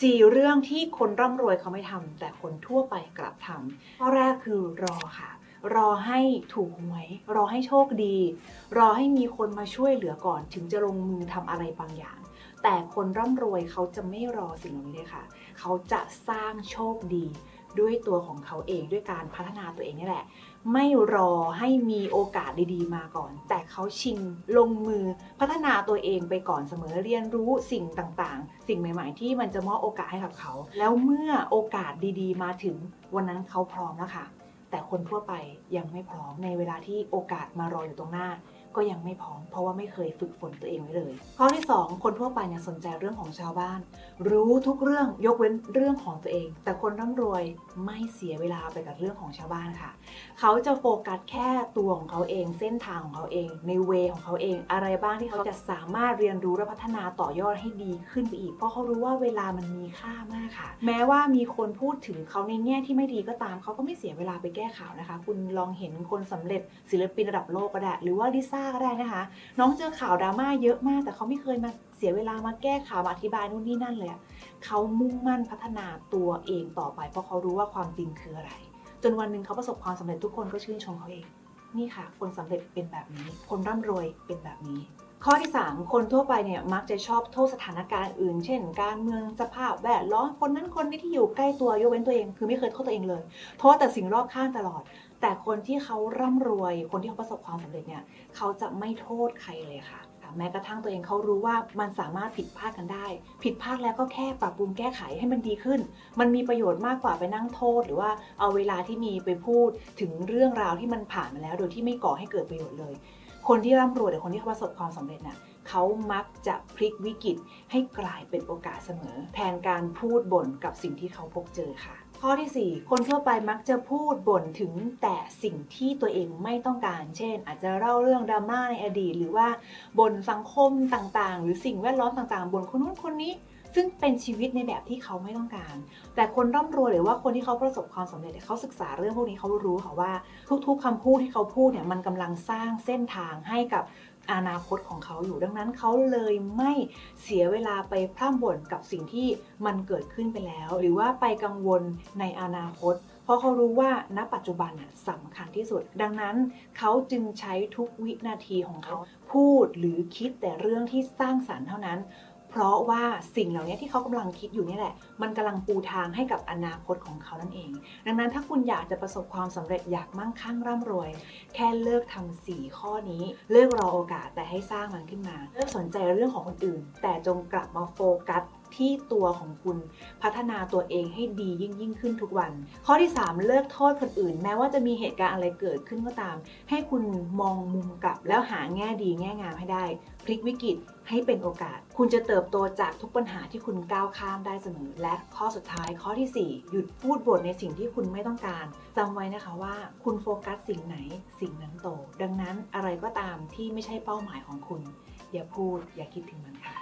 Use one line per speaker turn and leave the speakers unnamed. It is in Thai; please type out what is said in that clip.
สี่เรื่องที่คนร่ำรวยเขาไม่ทำแต่คนทั่วไปกลับทำข้อแรกคือรอค่ะ รอให้ถูกหวย รอให้โชคดี รอให้มีคนมาช่วยเหลือก่อน ถึงจะลงมือทำอะไรบางอย่าง แต่คนร่ำรวยเขาจะไม่รอสิ่งเหล่านี้เลยค่ะ เขาจะสร้างโชคดี ด้วยตัวของเขาเองด้วยการพัฒนาตัวเองนี่แหละ ไม่รอให้มีโอกาสดีๆ มาก่อน แต่เขาชิงลงมือพัฒนาตัวเองไปก่อนเสมอเรียนรู้สิ่งต่างๆ สิ่งใหม่ ๆ ที่มันจะมอบโอกาสให้กับเขา แล้วเมื่อโอกาสดีๆ มาถึงวันนั้นเขาพร้อมแล้วค่ะแต่คนทั่วไปยังไม่พร้อมในเวลาที่โอกาสมารออยู่ตรงหน้า ก็ยังไม่พร้อม เพราะว่าไม่เคยฝึกฝนตัวเองไว้เลยข้อที่ 2 คนทั่วไปเนี่ยสนใจเรื่องของชาวบ้าน รู้ทุกเรื่องยกเว้นเรื่องของตัวเอง แต่คนร่ำรวยไม่เสียเวลาไปกับเรื่องของชาวบ้านค่ะ เขาจะโฟกัสแค่ตัวของเขาเองเส้นทางของเขาเอง ในเวของเขาเอง อะไรบ้างที่เขาจะสามารถเรียนรู้และพัฒนาต่อยอดให้ดีขึ้นไปอีก เพราะเขารู้ว่าเวลามันมีค่ามากค่ะ แม้ว่ามีคนพูดถึงเขาในแง่ที่ไม่ดีก็ตามเขาก็ไม่เสียเวลาไปแก้ข่าวนะคะ คุณลองเห็นคนสำเร็จศิลปินระดับโลกก็ได้หรือว่าลิซ่าก็ได้นะคะ น้องเจอข่าวดราม่าเยอะมาก แต่เขาไม่เคยมาเสียเวลามาแก้ข่าวมาอธิบายนู่นนี่นั่นเลยเขามุ่งมั่นพัฒนาตัวเองต่อไป เพราะเขารู้ว่าความจริงคืออะไร จนวันหนึ่งเขาประสบความสำเร็จทุกคนก็ชื่นชมเขาเอง นี่ค่ะ คนสำเร็จเป็นแบบนี้ คนร่ำรวยเป็นแบบนี้ ข้อที่ 3 คนทั่วไปเนี่ยมักจะชอบโทษสถานการณ์อื่น เช่น การเมืองสภาพแวดล้อมคนนั้นคนนี้ที่อยู่ใกล้ตัวยกเว้นตัวเอง คือไม่เคยโทษตัวเองเลย โทษแต่สิ่งรอบข้างตลอด แต่คนที่เขาร่ำรวย คนที่เขาประสบความสำเร็จเนี่ยเขาจะไม่โทษใครเลยค่ะแม้กระทั่งตัวเองเขารู้ว่ามันสามารถผิดพลาดกันได้ ผิดพลาดแล้วก็แค่ปรับปรุงแก้ไขให้มันดีขึ้น มันมีประโยชน์มากกว่าไปนั่งโทษ หรือว่าเอาเวลาที่มีไปพูดถึงเรื่องราวที่มันผ่านมาแล้ว โดยที่ไม่ก่อให้เกิดประโยชน์เลย คนที่ร่ำรวยหรือคนที่เขาประสบความสำเร็จน่ะเขามักจะพลิกวิกฤตให้กลายเป็นโอกาสเสมอ แทนการพูดบ่นกับสิ่งที่เขาพบเจอค่ะ ข้อทีสี่ 4 คนทั่วไปมักจะพูดบ่นถึงแต่สิ่งที่ตัวเองไม่ต้องการ เช่น อาจจะเล่าเรื่องดราม่าในอดีต หรือว่าบ่นสังคมต่างๆ หรือสิ่งแวดล้อมต่างๆบ่นคนนู้นคนนี้ ซึ่งเป็นชีวิตในแบบที่เขาไม่ต้องการ แต่คนร่ำรวยหรือว่าคนที่เขาประสบความสำเร็จเขาศึกษาเรื่องพวกนี้เขารู้ค่ะว่าทุก ๆคำพูดที่เขาพูดเนี่ยมันกำลังสร้างเส้นทางให้กับอนาคตของเขาอยู่ดังนั้นเขาเลยไม่เสียเวลาไปพร่ำบ่นกับสิ่งที่มันเกิดขึ้นไปแล้ว หรือว่าไปกังวลในอนาคต เพราะเขารู้ว่าณปัจจุบันสำคัญที่สุด ดังนั้นเขาจึงใช้ทุกวินาทีของเขาพูดหรือคิดแต่เรื่องที่สร้างสรรค์เท่านั้น เพราะว่าสิ่งเหล่านี้ที่เขากำลังคิดอยู่นี่แหละ มันกำลังปูทางให้กับอนาคตของเขานั่นเอง ดังนั้นถ้าคุณอยากจะประสบความสำเร็จอยากมั่งคั่งร่ำรวย แค่เลิกทำสี่ข้อนี้ เลิกรอโอกาสแต่ให้สร้างมันขึ้นมา เลิกสนใจเรื่องของคนอื่น แต่จงกลับมาโฟกัส ที่ตัวของคุณพัฒนาตัวเองให้ดียิ่งยิ่งขึ้นทุกวัน ข้อที่ 3 เลิกโทษคนอื่น แม้ว่าจะมีเหตุการณ์อะไรเกิดขึ้นก็ตาม ให้คุณมองมุมกลับแล้วหาแง่ดีแง่งามให้ได้ พลิกวิกฤตให้เป็นโอกาส คุณจะเติบโตจากทุกปัญหาที่คุณก้าวข้ามได้เสมอ และข้อสุดท้ายข้อทีสี่4 หยุดพูดบ่นในสิ่งที่คุณไม่ต้องการจำไว้นะคะว่า คุณโฟกัสสิ่งไหนสิ่งนั้นโต ดังนั้นอะไรก็ตามที่ไม่ใช่เป้าหมายของคุณ อย่าพูดอย่าคิดถึงมันค่ะ